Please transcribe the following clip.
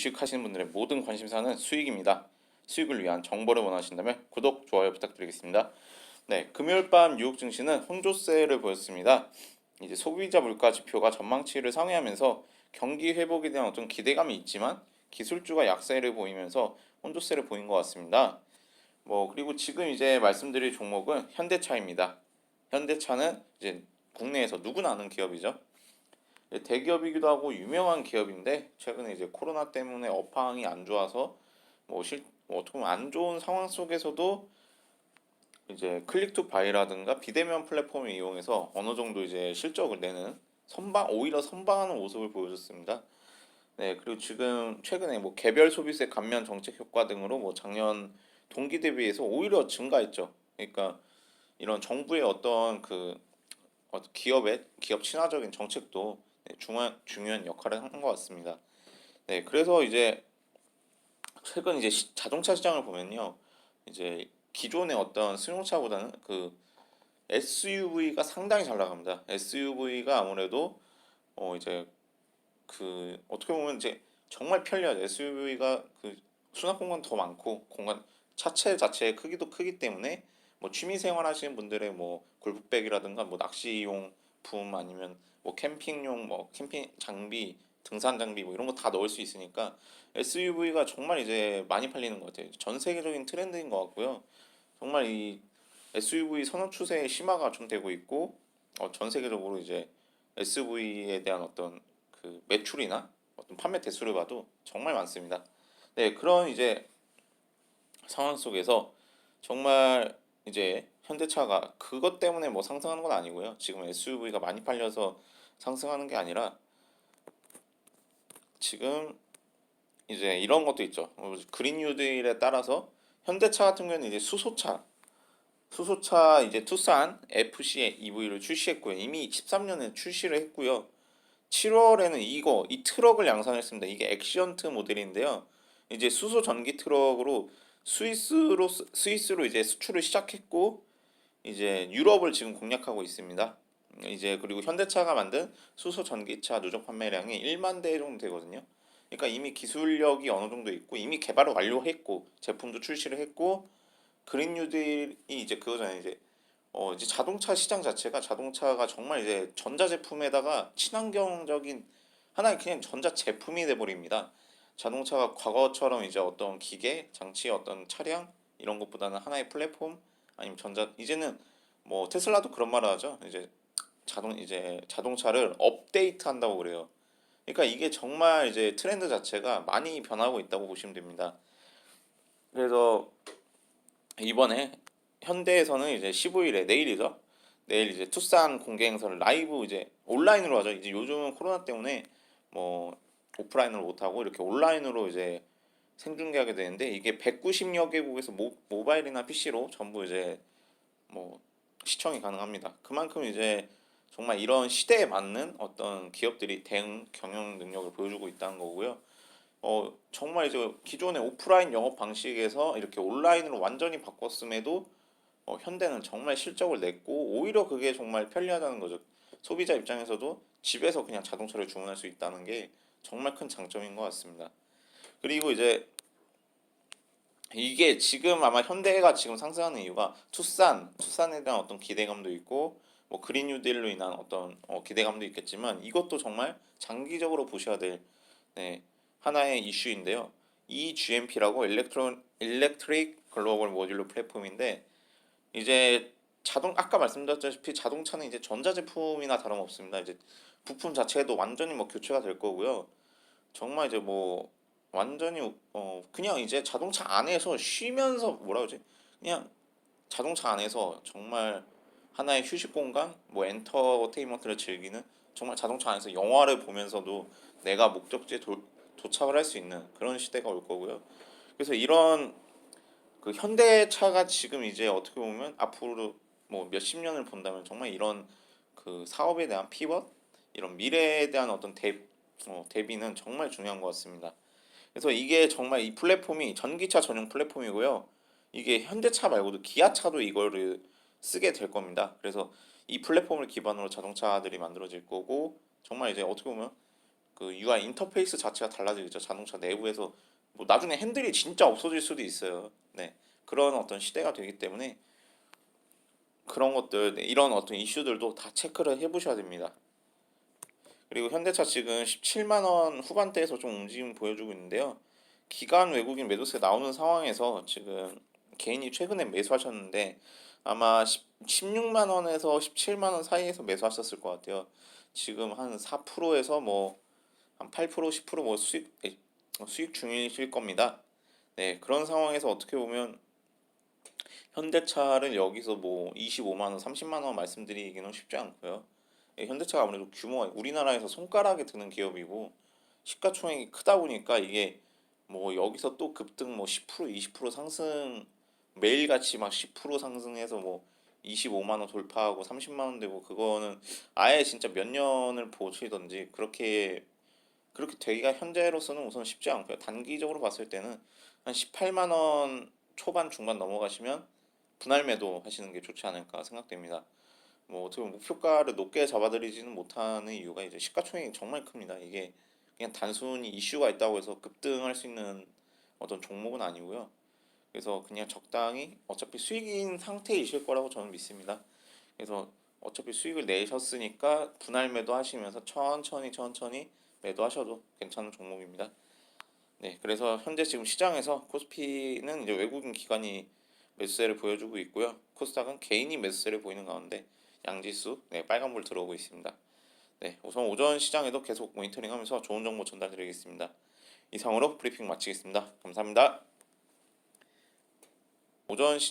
주식 하시는 분들의 모든 관심사는 수익입니다. 수익을 위한 정보를 원하신다면 구독, 좋아요 부탁드리겠습니다. 네, 금요일 밤 뉴욕 증시는 혼조세를 보였습니다. 이제 소비자 물가 지표가 전망치를 상회하면서 경기 회복에 대한 어떤 기대감이 있지만 기술주가 약세를 보이면서 혼조세를 보인 것 같습니다. 뭐 그리고 지금 이제 말씀드릴 종목은 현대차입니다. 현대차는 이제 국내에서 누구나 아는 기업이죠. 대기업이기도 하고 유명한 기업인데 최근에 이제 코로나 때문에 업황이 안 좋아서 뭐 실, 뭐 어떻게 보면 안 좋은 상황 속에서도 이제 클릭 투 바이라든가 비대면 플랫폼을 이용해서 어느 정도 이제 실적을 내는 선방 오히려 선방하는 모습을 보여줬습니다. 네 그리고 지금 최근에 뭐 개별 소비세 감면 정책 효과 등으로 뭐 작년 동기 대비해서 오히려 증가했죠. 그러니까 이런 정부의 어떤 그 어, 기업의 기업 친화적인 정책도 네, 중요한 중요한 역할을 한 것 같습니다. 네, 그래서 이제 최근 이제 시- 자동차 시장을 보면요, 이제 기존의 어떤 승용차보다는 그 SUV가 상당히 잘 나갑니다. SUV가 아무래도 어 이제 그 어떻게 보면 이제 정말 편리하죠. SUV가 그 수납 공간 더 많고 공간 차체 자체의 크기도 크기 때문에 뭐 취미 생활 하시는 분들의 뭐 골프백이라든가 뭐 낚시용 품 아니면 뭐 캠핑용 뭐 캠핑 장비 등산 장비 뭐 이런 거 다 넣을 수 있으니까 SUV가 정말 이제 많이 팔리는 것 같아요. 전 세계적인 트렌드인 것 같고요. 정말 이 SUV 선호 추세의 심화가 좀 되고 있고 어, 전 세계적으로 이제 SUV에 대한 어떤 그 매출이나 어떤 판매 대수를 봐도 정말 많습니다. 네, 그런 이제 상황 속에서 정말 이제 현대차가 그것 때문에 뭐 상승하는 건 아니고요. 지금 SUV가 많이 팔려서 상승하는 게 아니라 지금 이제 이런 것도 있죠. 어, 그린 뉴딜에 따라서 현대차 같은 경우는 이제 수소차 수소차 이제 투싼 FC EV를 출시했고요. 이미 13년에 출시를 했고요. 7월에는 이거 이 트럭을 양산했습니다. 이게 액션트 모델인데요. 이제 수소 전기 트럭으로 스위스로 스위스로 이제 수출을 시작했고 이제 유럽을 지금 공략하고 있습니다. 이제 그리고 현대차가 만든 수소 전기차 누적 판매량이 1만 대 정도 되거든요. 그러니까 이미 기술력이 어느 정도 있고 이미 개발을 완료했고 제품도 출시를 했고 그린 뉴딜이 이제 그거잖아요. 이제 어 이제 자동차 시장 자체가 자동차가 정말 이제 전자 제품에다가 친환경적인 하나의 그냥 전자 제품이 돼 버립니다. 자동차가 과거처럼 이제 어떤 기계, 장치, 어떤 차량 이런 것보다는 하나의 플랫폼 아니면 전자 이제는 뭐 테슬라도 그런 말을 하죠. 이제 자동 이제 자동차를 업데이트 한다고 그래요. 그러니까 이게 정말 이제 트렌드 자체가 많이 변하고 있다고 보시면 됩니다. 그래서 이번에 현대에서는 이제 15일에 내일이죠. 내일 이제 투싼 공개 행사를 라이브 이제 온라인으로 하죠. 이제 요즘은 코로나 때문에 뭐 오프라인으로 못 하고 이렇게 온라인으로 이제 생중계하게 되는데 이게 190여 개국에서 모, 모바일이나 PC로 전부 이제 뭐 시청이 가능합니다. 그만큼 이제 정말 이런 시대에 맞는 어떤 기업들이 대응 경영 능력을 보여주고 있다는 거고요. 어 정말 이제 기존의 오프라인 영업 방식에서 이렇게 온라인으로 완전히 바꿨음에도 어, 현대는 정말 실적을 냈고 오히려 그게 정말 편리하다는 거죠. 소비자 입장에서도 집에서 그냥 자동차를 주문할 수 있다는 게 정말 큰 장점인 것 같습니다. 그리고 이제 이게 지금 아마 현대가 지금 상승하는 이유가 투싼, 투싼에 대한 어떤 기대감도 있고 뭐 그린 뉴딜로 인한 어떤 어, 기대감도 있겠지만 이것도 정말 장기적으로 보셔야 될 네, 하나의 이슈인데요. 이 GMP라고 일렉트로 일렉트릭 글로벌 모듈러 플랫폼인데 이제 자동 아까 말씀드렸다시피 자동차는 이제 전자 제품이나 다름없습니다. 이제 부품 자체도 완전히 뭐 교체가 될 거고요. 정말 이제 뭐 완전히 어 그냥 이제 자동차 안에서 쉬면서 뭐라 그러지? 그냥 자동차 안에서 정말 하나의 휴식 공간, 뭐 엔터테인먼트를 즐기는 정말 자동차 안에서 영화를 보면서도 내가 목적지에 도, 도착을 할 수 있는 그런 시대가 올 거고요. 그래서 이런 그 현대차가 지금 이제 어떻게 보면 앞으로 뭐 몇십 년을 본다면 정말 이런 그 사업에 대한 피벗, 이런 미래에 대한 어떤 대, 어, 대비는 정말 중요한 것 같습니다. 그래서 이게 정말 이 플랫폼이 전기차 전용 플랫폼이고요. 이게 현대차 말고도 기아차도 이거를 쓰게 될 겁니다. 그래서 이 플랫폼을 기반으로 자동차들이 만들어질 거고 정말 이제 어떻게 보면 그 UI 인터페이스 자체가 달라지겠죠. 자동차 내부에서 뭐 나중에 핸들이 진짜 없어질 수도 있어요. 네. 그런 어떤 시대가 되기 때문에 그런 것들 네, 이런 어떤 이슈들도 다 체크를 해 보셔야 됩니다. 그리고 현대차 지금 17만 원 후반대에서 좀 움직임 보여주고 있는데요. 기관 외국인 매도세 나오는 상황에서 지금 개인이 최근에 매수하셨는데 아마 16만 원에서 17만 원 사이에서 매수하셨을 것 같아요. 지금 한 4%에서 뭐 한 8% 10%뭐 수익 에, 수익 중이실 겁니다. 네, 그런 상황에서 어떻게 보면 현대차를 여기서 뭐 25만 원, 30만 원 말씀드리기는 쉽지 않고요. 예, 현대차가 아무래도 규모가 우리나라에서 손가락에 드는 기업이고 시가총액이 크다 보니까 이게 뭐 여기서 또 급등 뭐 10% 20% 상승 매일같이 막 10% 상승해서 뭐 25만 원 돌파하고 30만 원 되고 그거는 아예 진짜 몇 년을 보시던지 그렇게 그렇게 되기가 현재로서는 우선 쉽지 않고요. 단기적으로 봤을 때는 한 18만 원 초반 중반 넘어가시면 분할 매도 하시는 게 좋지 않을까 생각됩니다. 뭐 어떻게 보면 목표가를 높게 잡아드리지는 못하는 이유가 이제 시가총액이 정말 큽니다. 이게 그냥 단순히 이슈가 있다고 해서 급등할 수 있는 어떤 종목은 아니고요. 그래서 그냥 적당히 어차피 수익인 상태이실 거라고 저는 믿습니다. 그래서 어차피 수익을 내셨으니까 분할 매도 하시면서 천천히 천천히 매도하셔도 괜찮은 종목입니다. 네, 그래서 현재 지금 시장에서 코스피는 이제 외국인 기관이 매수세를 보여주고 있고요. 코스닥은 개인이 매수세를 보이는 가운데 양지수 네, 빨간불 들어오고 있습니다. 네, 우선 오전 시장에도 계속 모니터링하면서 좋은 정보 전달드리겠습니다. 이상으로 브리핑 마치겠습니다. 감사합니다. 오전 시